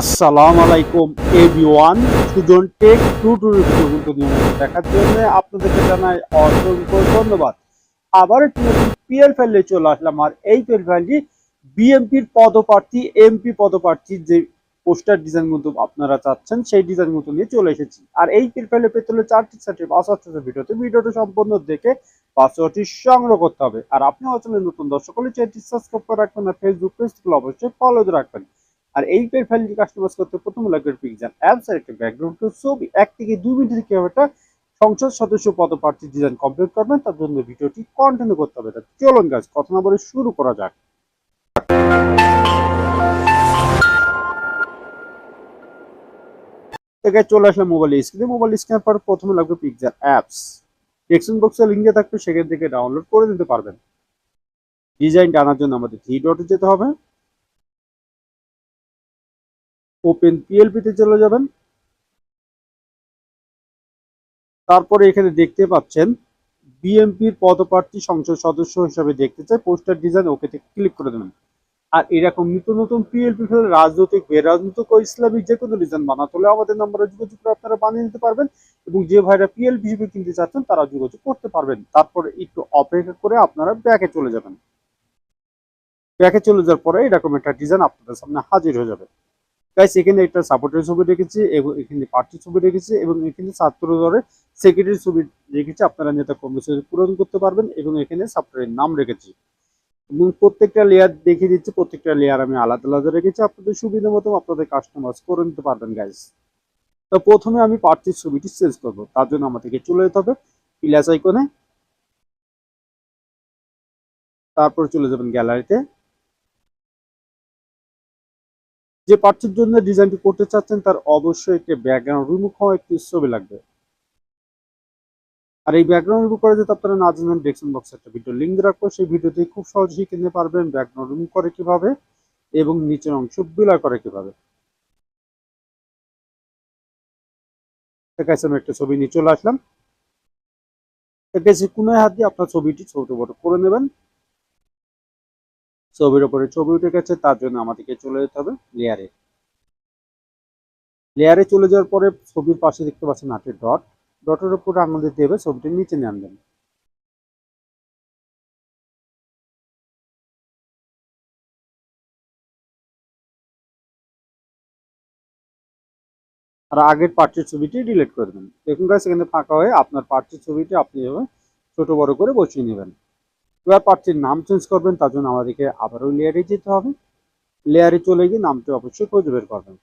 আসসালামু আলাইকুম, everyone. Sujon tech two টু কিন্তু নিয়মিত দেখার জন্য আপনাদেরকে জানাই অসংখ্য ধন্যবাদ। আবার একটি নতুন পিএল ফাইলে চলে আসলাম, আর এই পিএল ফাইলটি বিএমপির পদপ্রার্থী এমপি পদপ্রার্থীর যে পোস্টার ডিজাইন কিন্তু আপনারা চাচ্ছেন, সেই ডিজাইন মতো নিয়ে চলে এসেছি। আর এই পিএল ফাইলে পেতে হলে চারটি চারটি পাসওয়ার্ড ভিডিওতে ভিডিওটা সম্পূর্ণ দেখে পাসওয়ার্ডটি সংগ্রহ করতে হবে। আর আপনি আসলে নতুন দর্শক হলে চ্যানেলটি সাবস্ক্রাইব করে রাখবেন, আর ফেসবুক পেজ থেকে অবশ্যই ফলো রাখবেন। আর এই পেজ ফাইলটি কাস্টমাইজ করতে প্রথম লাগবে পিকচার অ্যাপস আর একটা ব্যাকগ্রাউন্ড ছবি এক থেকে দুই মিনিটের কীভাবে একটা সংসদ সদস্য পদপ্রার্থী ডিজাইন কমপ্লিট করবেন, তার জন্য ভিডিওটি কন্টিনিউ করতে হবে। চলুন গাছ কথা না বলে শুরু করা যাক। থেকে চলে আসলে মোবাইল স্ক্রিনে মোবাইল স্ক্রিনের পর প্রথমে লাগবে পিকচার অ্যাপস ডেসক্রিপশন বক্সে লিঙ্ক থাকবে, সেখান থেকে ডাউনলোড করে নিতে পারবেন। ডিজাইনটা আনার জন্য আমাদের থ্রি ডটে যেতে হবে। ওপেন পিএলপিতে চলে যাবেন। তারপরে এখানে দেখতে পাচ্ছেন বিএমপির পদপ্রার্থী সংসদ সদস্য হিসাবে দেখতে চাই। পোস্টার ডিজাইন ওকেতে ক্লিক করে দেবেন। আর এরকম নিত্য নতুন পিএলপি ফেলে রাজনৈতিক বেরাজনৈতিক ও ইসলামিক যে কোনো ডিজাইন বানাতে হলে আমাদের নম্বরে যোগাযোগ করে আপনারা বানিয়ে নিতে পারবেন এবং যে ভাইরা পিএলপি হিসেবে কিনতে চাচ্ছেন, তারা যোগাযোগ করতে পারবেন। তারপরে একটু অপেক্ষা করে আপনারা ব্যাকে চলে যাবেন। ব্যাকে চলে যাওয়ার পরে এরকম একটা ডিজাইন আপনাদের সামনে হাজির হয়ে যাবে। গাইস এখানে একটা সাপোর্টের ছবি রেখেছি এবং এখানে পার্টির ছবি রেখেছি এবং এখানে ছাত্র দলে সেক্রেটারি ছবি রেখেছি। আপনারা নেতা কর্মসূচি পূরণ করতে পারবেন এবং এখানে সাপোর্টের নাম রেখেছি। এবং প্রত্যেকটা লেয়ার দেখিয়ে দিচ্ছি, প্রত্যেকটা লেয়ার আমি আলাদা আলাদা রেখেছি। আপনাদের সুবিধা মতো আপনাদের কাস্টমাইজ করে নিতে পারবেন গাইস তো প্রথমে আমি পার্টির ছবিটি চেঞ্জ করব, তার জন্য আমাদেরকে চলে যেতে হবে প্লাস আইকনে তারপর চলে যাবেন গ্যালারিতে যে পার্টির জন্য ডিজাইনটি করতে চাচ্ছেন, তার অবশ্যই একটি ব্যাকগ্রাউন্ড রিমুভ হওয়া একটি ছবি লাগবে। আর এই ব্যাকগ্রাউন্ড রিমুভ করে যদি আপনারা না জানেন ডেসক্রিপশন বক্সে একটা ভিডিও লিঙ্ক রাখব। সেই ভিডিওতে খুব সহজে শিখে নিতে পারবেন ব্যাকগ্রাউন্ড রিমুভ করে কীভাবে এবং নিচের অংশ বিলার করে কীভাবে। আছে আমি একটা ছবি নিয়ে চলে আসলাম। ঠিক আছে কোনায় হাত দিয়ে আপনার ছবিটি ছোট বড় করে নেবেন। ছবির উপরে ছবি উঠে গেছে, তার জন্য আমাদেরকে চলে যেতে হবে লেয়ারে লেয়ারে চলে যাওয়ার পরে ছবির পাশে দেখতে পাচ্ছেন আটের ডট ডটের উপরে আঙুল দেবে ছবিটি, নিচে নিয়ে আনবেন। আর আগের পার্টির ছবিটি ডিলিট করে দেবেন। দেখুন গাছ এখানে ফাঁকা হয়ে আপনার পার্টির ছবিটি আপনি ছোট বড় করে বসিয়ে নেবেন। এবার প্রার্থীর নাম চেঞ্জ করবেন, তার জন্য আমাদেরকে আবারও লেয়ারে যেতে হবে। লেয়ারে চলে গিয়ে নামটি অবশ্যই খুঁজে বের করবেন।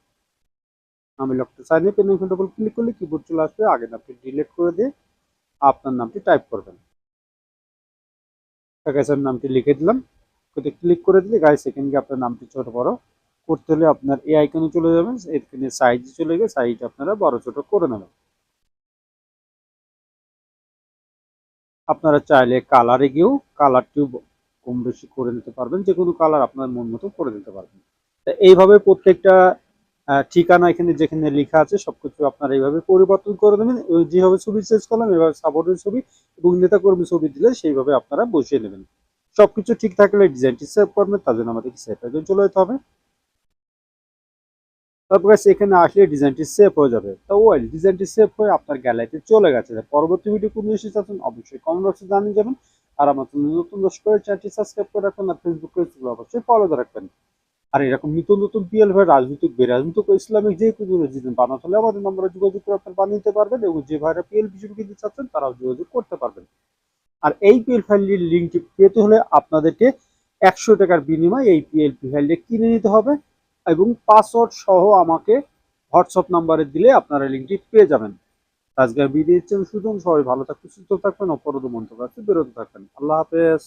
আমি লকটা সাইনে পেন ডবল ক্লিক করলে কিবোর্ড চলে আসবে, আগে নামটি ডিলিট করে দিয়ে আপনার নামটি টাইপ করবেন। গাইসের নামটি লিখে দিলাম। ওতে ক্লিক করে দিলে গাইস এখানে গিয়ে আপনার নামটি ছোট বড় করতে হলে আপনার এই আইকনে চলে যাবেন, এখানে সাইজ চলে গিয়ে সাইজ আপনারা বড় ছোট করে নেবেন। আপনারা চাইলে কালারে গিয়েও কালারটিও কম বেশি করে নিতে পারবেন, যে কোনো কালার আপনার মন মতো করে দিতে পারবেন। এইভাবে প্রত্যেকটা ঠিকানা এখানে যেখানে লেখা আছে, সবকিছু আপনারা এইভাবে পরিবর্তন করে দেবেন যেভাবে ছবি চেঞ্জ করলাম, এভাবে সাপোর্টের ছবি এবং নেতা কর্মী ছবি দিলে সেইভাবে আপনারা বসিয়ে নেবেন। সবকিছু ঠিক থাকলে ডিজাইনটি সেভ করবেন, তার জন্য আমাদেরকে সেভ একজন চলে যেতে হবে। তারপর এখানে আসলে ডিজাইনটি সেভ হয়ে যাবে। তো ওয়েল ডিজাইনটি সেভ হয়ে আপনার গ্যালারিতে চলে গেছে। পরবর্তী ভিডিও কোন এসে চাচ্ছেন, অবশ্যই কমেন্ট বক্সে জানিয়ে যাবেন। আর আমার নতুন দর্শক করে চ্যানেলটি সাবস্ক্রাইব করে রাখবেন আর ফেসবুক পেজ অবশ্যই ফলো রাখবেন। আর এরকম নতুন নতুন পিএল ভাই রাজনৈতিক, বেরাজনৈতিক ইসলামিক যে কোনো ডিজাইন বানাতে হলে আমাদের নম্বরে যোগাযোগ করে আপনার বানিয়ে নিতে পারবেন এবং যে ভাইরা পিএল হিসেবে কিনতে চাচ্ছেন, তারাও যোগাযোগ করতে পারবেন। আর এই পিএল ফাইলটির লিঙ্কটি পেতে হলে আপনাদেরকে একশো টাকার বিনিময়ে এই পিএল ফাইলটি কিনে নিতে হবে। এবং পাসওয়ার্ড সহ আমাকে হোয়াটসঅ্যাপ নাম্বারে দিলে আপনারা লিঙ্কটি পেয়ে যাবেন। আজকে বিদেশ চেন সুযোগ সবাই ভালো থাকবেন, সুস্থ থাকবেন, অপরাধ মন্তব্য আছে, বিরত থাকবেন। আল্লাহ হাফেজ।